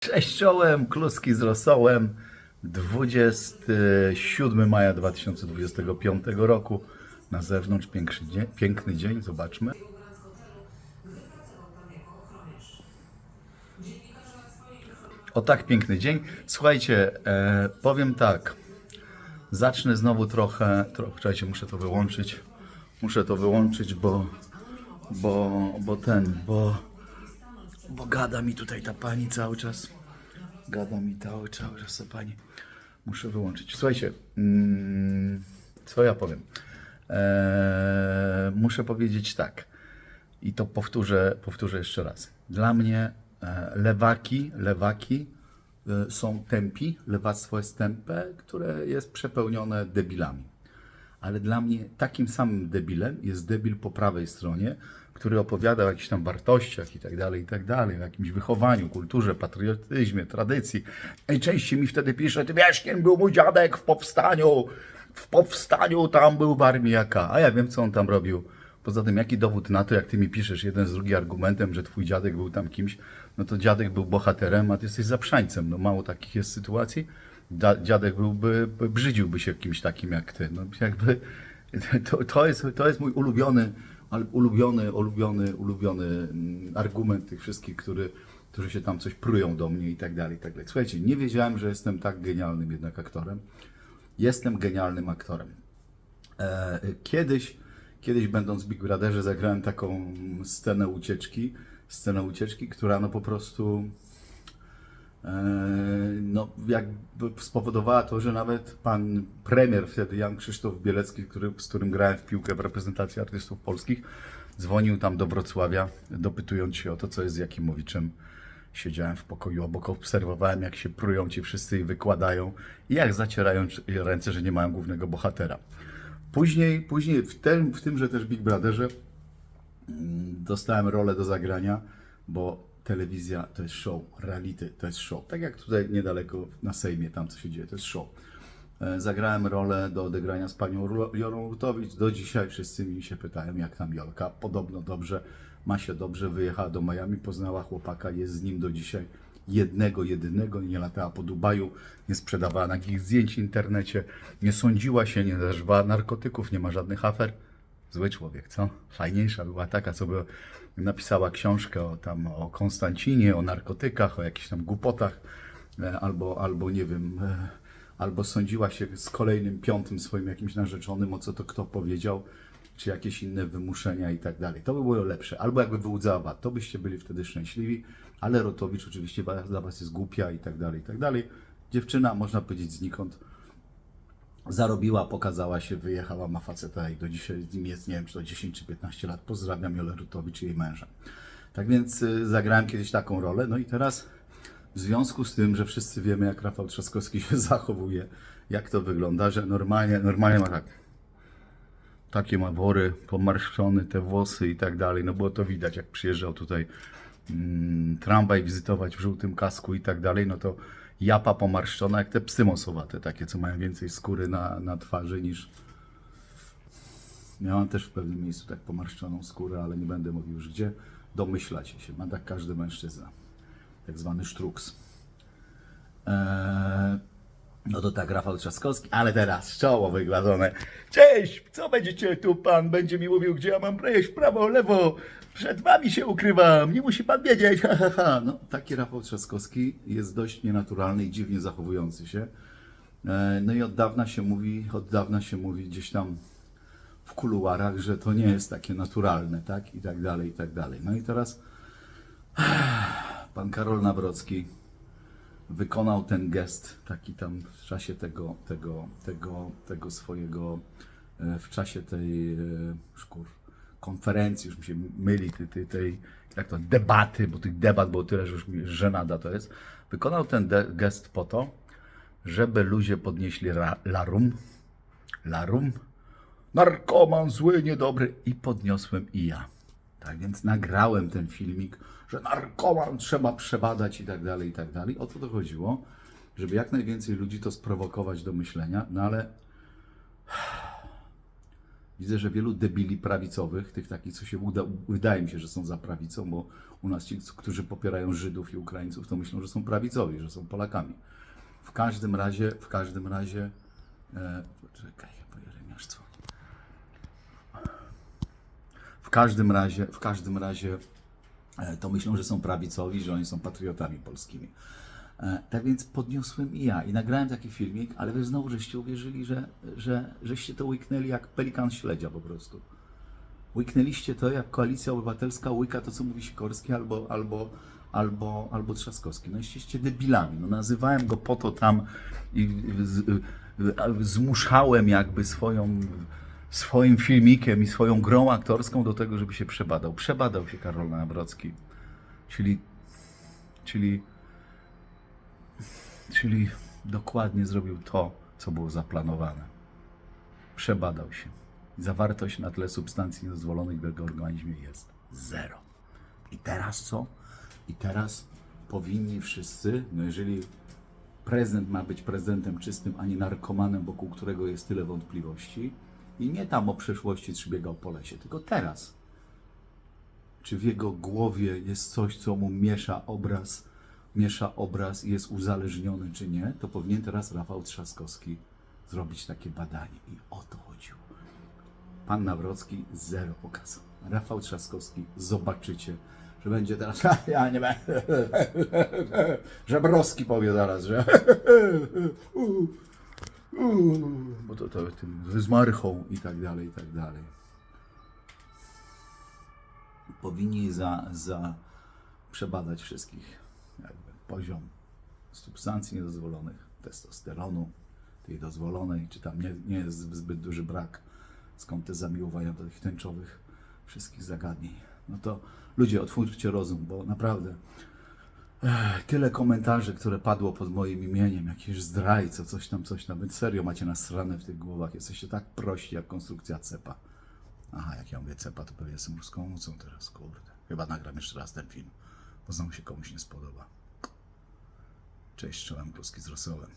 Cześć czołem, kluski z rosołem. 27 maja 2025 roku. Na zewnątrz piękny dzień, piękny dzień, zobaczmy. O tak piękny dzień. Słuchajcie, e, powiem tak. Zacznę znowu trochę, trochę, czekajcie, muszę to wyłączyć. Muszę to wyłączyć, bo, bo, bo ten, bo, bo gada mi tutaj ta pani cały czas. Gada mi cały, cały czas ta pani. Muszę wyłączyć. Słuchajcie, mm, co ja powiem? Eee, muszę powiedzieć tak. I to powtórzę, powtórzę jeszcze raz. Dla mnie e, lewaki, lewaki e, są tępi, lewactwo jest tępe, które jest przepełnione debilami. Ale dla mnie takim samym debilem jest debil po prawej stronie, który opowiada o jakichś tam wartościach i tak dalej, i tak dalej, o jakimś wychowaniu, kulturze, patriotyzmie, tradycji. Najczęściej mi wtedy pisze, ty wiesz, kim był mój dziadek w powstaniu, w powstaniu tam był w armii jaka, a ja wiem, co on tam robił. Poza tym, jaki dowód na to, jak ty mi piszesz jeden z drugim argumentem, że twój dziadek był tam kimś, no to dziadek był bohaterem, a ty jesteś zaprzańcem. No mało takich jest sytuacji. Dziadek byłby, by- brzydziłby się kimś takim jak ty. No jakby to, to, jest, to jest mój ulubiony, ulubiony, ulubiony, ulubiony mm, argument tych wszystkich, który, którzy się tam coś prują do mnie i tak dalej, i tak dalej. Słuchajcie, nie wiedziałem, że jestem tak genialnym jednak aktorem. Jestem genialnym aktorem. E, Kiedyś, kiedyś będąc w Big Brotherze zagrałem taką scenę ucieczki, scenę ucieczki, która no po prostu no jakby spowodowała to, że nawet pan premier wtedy, Jan Krzysztof Bielecki, który, z którym grałem w piłkę w reprezentacji artystów polskich, dzwonił tam do Wrocławia, dopytując się o to, co jest z Jakimowiczem. Siedziałem w pokoju obok, obserwowałem, jak się prują ci wszyscy i wykładają, i jak zacierają ręce, że nie mają głównego bohatera. Później, później w, tym, w tymże też Big Brotherze mm, dostałem rolę do zagrania, bo telewizja to jest show, reality to jest show. Tak jak tutaj niedaleko na Sejmie, tam co się dzieje, to jest show. E, Zagrałem rolę do odegrania z panią Jorą Rutowicz. Do dzisiaj wszyscy mi się pytają, jak tam Jolka. Podobno dobrze, ma się dobrze, wyjechała do Miami, poznała chłopaka, jest z nim do dzisiaj. Jednego, jedynego, nie latała po Dubaju, nie sprzedawała nagich zdjęć w internecie, nie sądziła się, nie zażywała narkotyków, nie ma żadnych afer. Zły człowiek, co? Fajniejsza była taka, co by napisała książkę o, tam, o Konstancinie, o narkotykach, o jakichś tam głupotach, e, albo, albo nie wiem, e, albo sądziła się z kolejnym, piątym swoim jakimś narzeczonym, o co to kto powiedział, czy jakieś inne wymuszenia i tak dalej. To by było lepsze. Albo jakby wyłudzała VAT, to byście byli wtedy szczęśliwi, ale Rotowicz oczywiście dla was jest głupia i tak dalej, i tak dalej. Dziewczyna, można powiedzieć, znikąd zarobiła, pokazała się, wyjechała, ma faceta i do dzisiaj z nim jest, nie wiem, czy to 10 czy 15 lat. Pozdrawiam Jolę Rutowicz i jej męża. Tak więc y, zagrałem kiedyś taką rolę, no i teraz w związku z tym, że wszyscy wiemy, jak Rafał Trzaskowski się zachowuje, jak to wygląda, że normalnie, normalnie ma tak, takie ma wory, pomarszczone te włosy i tak dalej, no było to widać, jak przyjeżdżał tutaj mm, tramwaj wizytować w żółtym kasku i tak dalej, no to japa pomarszczona, jak te psy mosowate, takie, co mają więcej skóry na, na twarzy niż... Miałam też w pewnym miejscu tak pomarszczoną skórę, ale nie będę mówił już gdzie. Domyślacie się, ma tak każdy mężczyzna. Tak zwany sztruks. Eee, no to tak, Rafał Trzaskowski, ale teraz czoło wygładzone. Cześć, co będziecie tu pan będzie mi mówił, gdzie ja mam przejść, w prawo, lewo, przed wami się ukrywam, nie musi pan wiedzieć, ha, ha, ha. No, taki Rafał Trzaskowski jest dość nienaturalny i dziwnie zachowujący się. E, No i od dawna się mówi, od dawna się mówi gdzieś tam w kuluarach, że to nie jest takie naturalne, tak? I tak dalej, i tak dalej. No i teraz pan Karol Nawrocki wykonał ten gest taki tam w czasie tego, tego, tego, tego swojego, e, w czasie tej e, szkur, konferencji, już mi się myli, tej, tej, tej jak to, debaty, bo tych debat było tyle, że już mi żenada to jest. Wykonał ten gest po to, żeby ludzie podnieśli larum, larum, narkoman zły, niedobry i podniosłem i ja. Tak więc nagrałem ten filmik, że narkoman trzeba przebadać i tak dalej, i tak dalej. O co to chodziło? Żeby jak najwięcej ludzi to sprowokować do myślenia, no ale Widzę, że wielu debili prawicowych, tych takich, co się uda, wydaje mi się, że są za prawicą, bo u nas ci, którzy popierają Żydów i Ukraińców, to myślą, że są prawicowi, że są Polakami. W każdym razie, w każdym razie, e, poczekaj, bo Jeremiasz W każdym razie, w każdym razie e, to myślą, że są prawicowi, że oni są patriotami polskimi. E, Tak więc podniosłem i ja i nagrałem taki filmik, ale wy znowu żeście uwierzyli, że, że żeście to łyknęli jak pelikan śledzia po prostu. Łyknęliście to, jak Koalicja Obywatelska łyka to, co mówi Sikorski albo, albo, albo, albo Trzaskowski. No jesteście debilami. No, nazywałem go po to tam i z, zmuszałem jakby swoją, swoim filmikiem i swoją grą aktorską do tego, żeby się przebadał. Przebadał się Karol Nawrocki. Czyli, czyli Czyli dokładnie zrobił to, co było zaplanowane. Przebadał się. Zawartość na tle substancji niedozwolonych w jego organizmie jest zero. I teraz co? I teraz powinni wszyscy, no jeżeli prezydent ma być prezydentem czystym, a nie narkomanem, wokół którego jest tyle wątpliwości, i nie tam o przeszłości czy po lesie, tylko teraz. Czy w jego głowie jest coś, co mu miesza obraz, miesza obraz i jest uzależniony, czy nie, to powinien teraz Rafał Trzaskowski zrobić takie badanie. I o to chodziło. Pan Nawrocki zero pokazał. Rafał Trzaskowski, zobaczycie, że będzie teraz. Ja nie będę. Żebrowski powie zaraz, że. Bo to, to tym z marchą i tak dalej, i tak dalej. Powinni za, za przebadać wszystkich jakby poziom substancji niedozwolonych, testosteronu, tej dozwolonej, czy tam nie, nie jest zbyt duży brak, skąd te zamiłowania do tych tęczowych wszystkich zagadnień. No to ludzie, otwórzcie rozum, bo naprawdę tyle komentarzy, które padło pod moim imieniem, jakiś zdrajco, coś tam, coś tam. Wy serio macie nasrane w tych głowach, jesteście tak prości jak konstrukcja cepa. Aha, jak ja mówię cepa, to pewnie jestem ruską mocą teraz, kurde. Chyba nagram jeszcze raz ten film, bo znowu się komuś nie spodoba. Cześć, czołem kluski z rosołem.